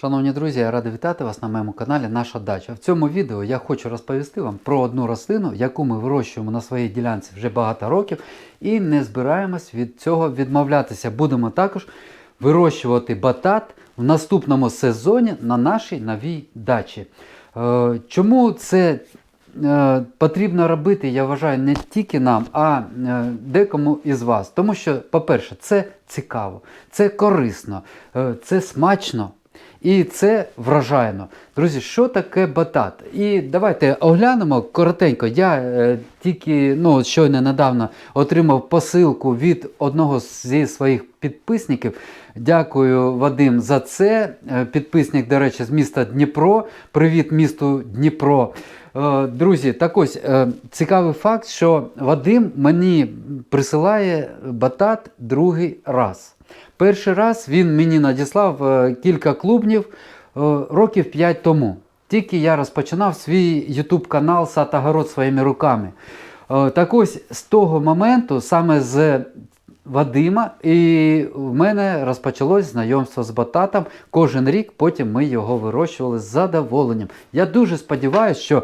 Шановні друзі, я радий вітати вас на моєму каналі Наша Дача. В цьому відео я хочу розповісти вам про одну рослину, яку ми вирощуємо на своїй ділянці вже багато років і не збираємось від цього відмовлятися. Будемо також вирощувати батат в наступному сезоні на нашій новій дачі. Е, Чому це е, потрібно робити, я вважаю, не тільки нам, а е, декому із вас. Тому що, по-перше, це цікаво, це корисно, це смачно. І це вражайно. Друзі, що таке батат? І давайте оглянемо коротенько. Я е, тільки ну, щойно недавно отримав посилку від одного зі своїх підписників. Дякую, Вадим, за це. Е, Підписник, до речі, з міста Дніпро. Привіт місту Дніпро. Е, Друзі, так ось е, цікавий факт, що Вадим мені присилає батат другий раз. Перший раз він мені надіслав е, кілька клубнів е, років 5 тому. Тільки я розпочинав свій YouTube канал Сад Огород своїми руками. Е, Так ось з того моменту, саме з Вадима, і в мене розпочалось знайомство з бататом. Кожен рік потім ми його вирощували з задоволенням. Я дуже сподіваюся, що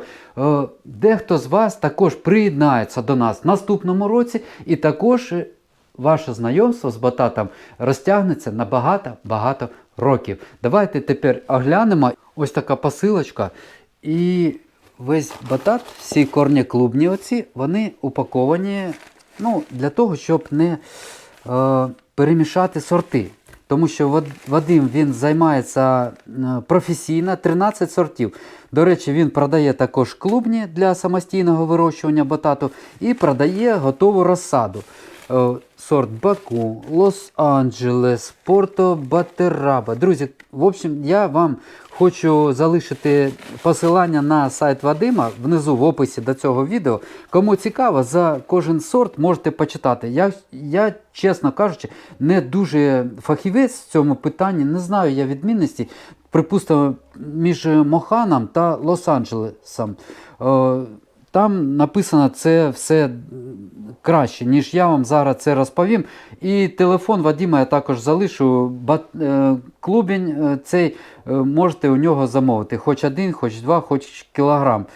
дехто з вас також приєднається до нас в наступному році і також. Ваше знайомство з бататом розтягнеться на багато-багато років. Давайте тепер оглянемо ось така посилочка. І весь батат, всі корні клубні оці, вони упаковані ну, для того, щоб не е, перемішати сорти. Тому що Вадим він займається е, професійно 13 сортів. До речі, він продає також клубні для самостійного вирощування батату і продає готову розсаду. Е, Сорт Баку, Лос-Анджелес, Порто Батераба. Друзі, в общем, я вам хочу залишити посилання на сайт Вадима внизу в описі до цього відео. Кому цікаво, за кожен сорт можете почитати. Я, я чесно кажучи, не дуже фахівець в цьому питанні, не знаю я відмінності. Припустимо, між Моханом та Лос-Анджелесом. Там написано це все краще, ніж я вам зараз це розповім. І телефон Вадима я також залишу. Е, Клубінь е, цей е, можете у нього замовити. Хоч один, хоч два, хоч кілограм.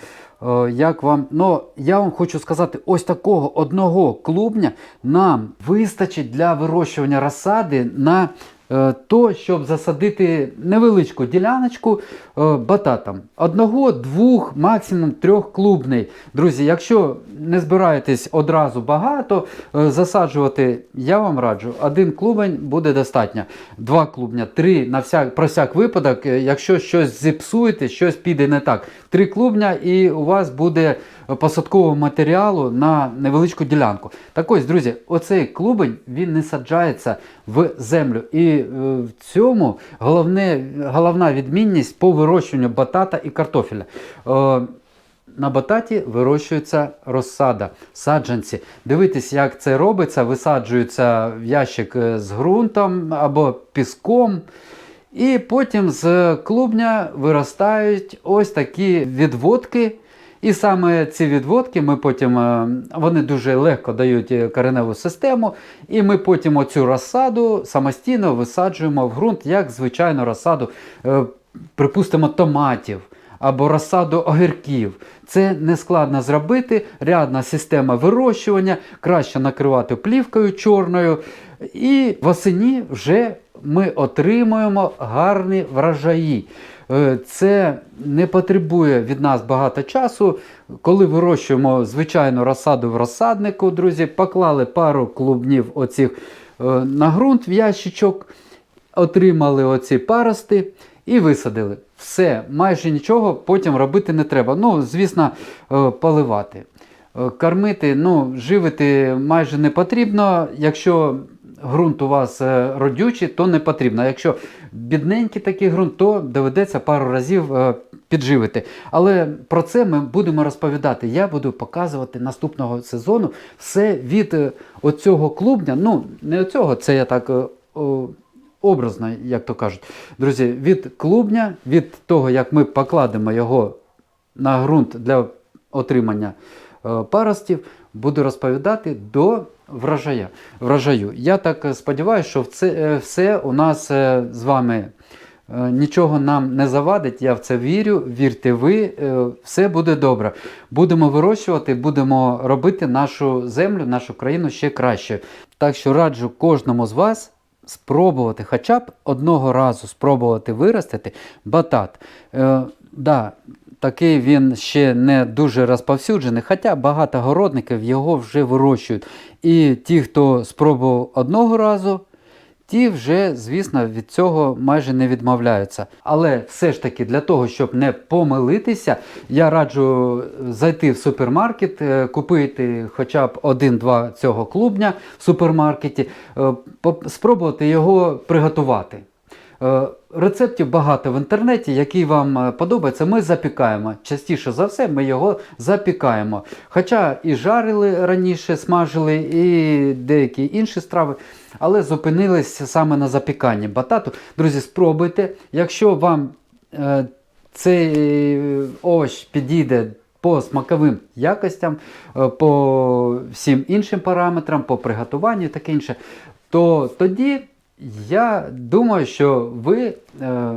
Як вам, ну я вам хочу сказати, ось такого одного клубня нам вистачить для вирощування розсади на то, щоб засадити невеличку діляночку е, бататом. Одного, двох, максимум трьох клубний. Друзі, якщо не збираєтесь одразу багато е, засаджувати, я вам раджу, один клубень буде достатньо. Два клубня, три на всяк, про всяк випадок, е, якщо щось зіпсуєте, щось піде не так. Три клубня і у вас буде посадкового матеріалу на невеличку ділянку. Так ось, друзі, оцей клубень він не саджається в землю. І е, в цьому головне, головна відмінність по вирощуванню батата і картофеля. Е, на бататі вирощується розсада, саджанці. Дивитесь, як це робиться. Висаджується в ящик е, з ґрунтом або піском. І потім з клубня виростають ось такі відводки. І саме ці відводки ми потім е, вони дуже легко дають е, кореневу систему, і ми потім оцю розсаду самостійно висаджуємо в ґрунт, як звичайну розсаду, е, припустимо, томатів або розсаду огірків. Це не складно зробити. Рядна система вирощування, краще накривати плівкою чорною. І восені вже ми отримуємо гарні врожаї. Е, Це не потребує від нас багато часу. Коли вирощуємо звичайну розсаду в розсаднику, друзі, поклали пару клубнів оцих е, на ґрунт в ящичок, отримали оці парости і висадили. Все, майже нічого потім робити не треба. Ну, звісно, е, поливати. Кормити, ну, живити майже не потрібно. Якщо ґрунт у вас е, родючий, то не потрібно. Якщо бідненький такий ґрунт, то доведеться пару разів е, підживити. Але про це ми будемо розповідати. Я буду показувати наступного сезону все від е, оцього клубня. Ну, не оцього, це я так. Образно, як то кажуть. Друзі, від клубня, від того, як ми покладемо його на ґрунт для отримання паростів, буду розповідати до врожая, врожаю. Я так е, сподіваюся, що це, е, все у нас е, з вами Нічого нам не завадить, я в це вірю. Вірте ви, все буде добре. Будемо вирощувати, будемо робити нашу землю, нашу країну ще краще. Так що раджу кожному з вас спробувати, хоча б одного разу спробувати виростити батат. Е, да, такий він ще не дуже розповсюджений, хоча багато городників його вже вирощують. І ті, хто спробував одного разу, ті вже, звісно, від цього майже не відмовляються. Але все ж таки для того, щоб не помилитися, я раджу зайти в супермаркет, е, купити хоча б один-два цього клубня в супермаркеті, е, спробувати його приготувати. Е, Рецептів багато в інтернеті, який вам е, подобається, ми запікаємо. Частіше за все, ми його запікаємо. Хоча і жарили раніше, смажили, і деякі інші страви, але зупинились саме на запіканні батату. Друзі, спробуйте. Якщо вам е, цей овоч підійде по смаковим якостям, по всім іншим параметрам, по приготуванню і таке інше, то тоді я думаю, що ви е,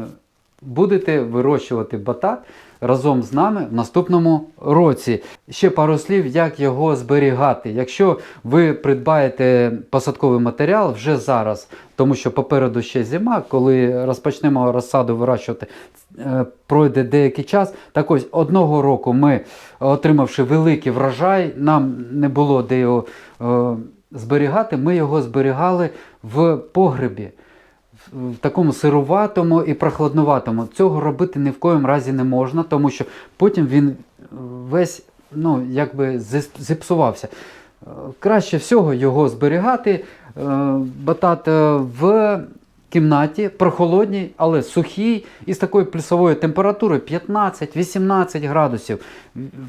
будете вирощувати батат разом з нами в наступному році. Ще пару слів, як його зберігати. Якщо ви придбаєте посадковий матеріал вже зараз, тому що попереду ще зима, коли розпочнемо розсаду вирощувати, е, пройде деякий час. Так ось одного року ми, отримавши великий врожай, нам не було де його е, зберігати, ми його зберігали в погребі. В такому сируватому і прохладнуватому. Цього робити ні в коїм разі не можна, тому що потім він е, весь ну, якби зіпсувався. Е, Краще всього його зберігати е, батат в кімнаті, прохолодній, але сухій, і з такою плюсовою температурою 15-18 градусів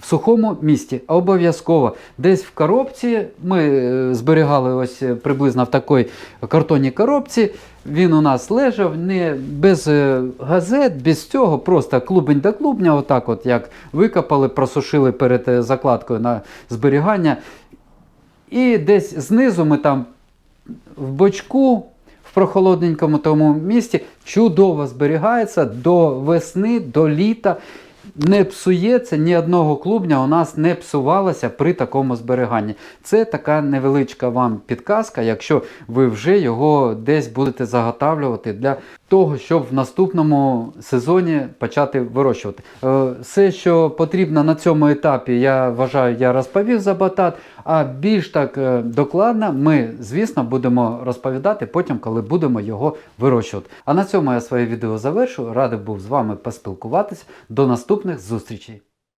в сухому місті. Обов'язково. Десь в коробці ми е, зберігали ось е, приблизно в такій картонній коробці. Він у нас лежав не без е, газет, без цього, просто клубень до клубня, отак, от як викопали, просушили перед закладкою на зберігання. І десь знизу ми там в бочку, прохолодненькому тому місці, чудово зберігається до весни, до літа. Не псується ні одного клубня у нас не псувалося при такому зберіганні. Це така невеличка вам підказка, якщо ви вже його десь будете заготавлювати для того, щоб в наступному сезоні почати вирощувати. Е, Все, що потрібно на цьому етапі, я вважаю, я розповів за батат. А більш так е, докладно ми, звісно, будемо розповідати потім, коли будемо його вирощувати. А на цьому я своє відео завершу. Радий був з вами поспілкуватися. До наступних зустрічей.